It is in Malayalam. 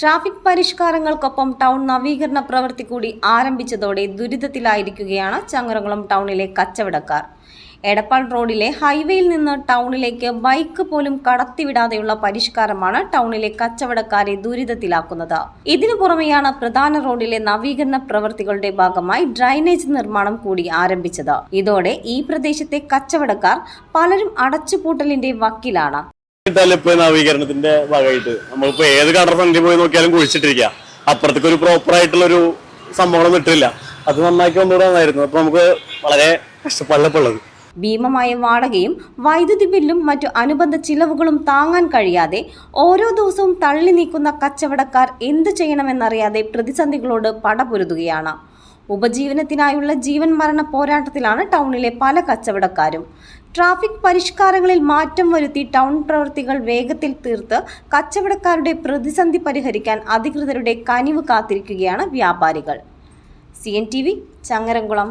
ട്രാഫിക് പരിഷ്കാരങ്ങൾക്കൊപ്പം ടൗൺ നവീകരണ പ്രവൃത്തി കൂടി ആരംഭിച്ചതോടെ ദുരിതത്തിലായിരിക്കുകയാണ് ചങ്ങരകുളം ടൗണിലെ കച്ചവടക്കാർ. എടപ്പാൾ റോഡിലെ ഹൈവേയിൽ നിന്ന് ടൗണിലേക്ക് ബൈക്ക് പോലും കടത്തിവിടാതെയുള്ള പരിഷ്കാരമാണ് ടൗണിലെ കച്ചവടക്കാരെ ദുരിതത്തിലാക്കുന്നത്. ഇതിനു പുറമെയാണ് പ്രധാന റോഡിലെ നവീകരണ പ്രവൃത്തികളുടെ ഭാഗമായി ഡ്രൈനേജ് നിർമ്മാണം കൂടി ആരംഭിച്ചത്. ഇതോടെ ഈ പ്രദേശത്തെ കച്ചവടക്കാർ പലരും അടച്ചുപൂട്ടലിന്റെ വക്കിലാണ്. നവീകരണത്തിന്റെ ഭാഗമായിട്ട്? നമ്മളിപ്പോ ഏത് കടർ ഫ്രണ്ടിൽ പോയി നോക്കിയാലും കുഴിച്ചിട്ടിരിക്കുക അപ്പുറത്തേക്ക് ഒരു പ്രോപ്പർ ആയിട്ടുള്ള ഒരു സംഭവം ഇട്ടില്ല അത് നന്നാക്കി ഒന്നുകൂടെ നന്നായിരുന്നു അപ്പൊ നമുക്ക് വളരെ കഷ്ടപ്പാടിലപ്പുള്ളത് ഭീമമായ വാടകയും വൈദ്യുതി ബില്ലും മറ്റു അനുബന്ധ ചിലവുകളും താങ്ങാൻ കഴിയാതെ ഓരോ ദിവസവും തള്ളി നീക്കുന്ന കച്ചവടക്കാർ എന്തു ചെയ്യണമെന്നറിയാതെ പ്രതിസന്ധികളോട് പടപൊരുതുകയാണ്. ഉപജീവനത്തിനായുള്ള ജീവൻ മരണ പോരാട്ടത്തിലാണ് ടൗണിലെ പല കച്ചവടക്കാരും. ട്രാഫിക് പരിഷ്കാരങ്ങളിൽ മാറ്റം വരുത്തി ടൗൺ പ്രവൃത്തികൾ വേഗത്തിൽ തീർത്ത് കച്ചവടക്കാരുടെ പ്രതിസന്ധി പരിഹരിക്കാൻ അധികൃതരുടെ കനിവ് കാത്തിരിക്കുകയാണ് വ്യാപാരികൾ. C N T V Changaramkulam.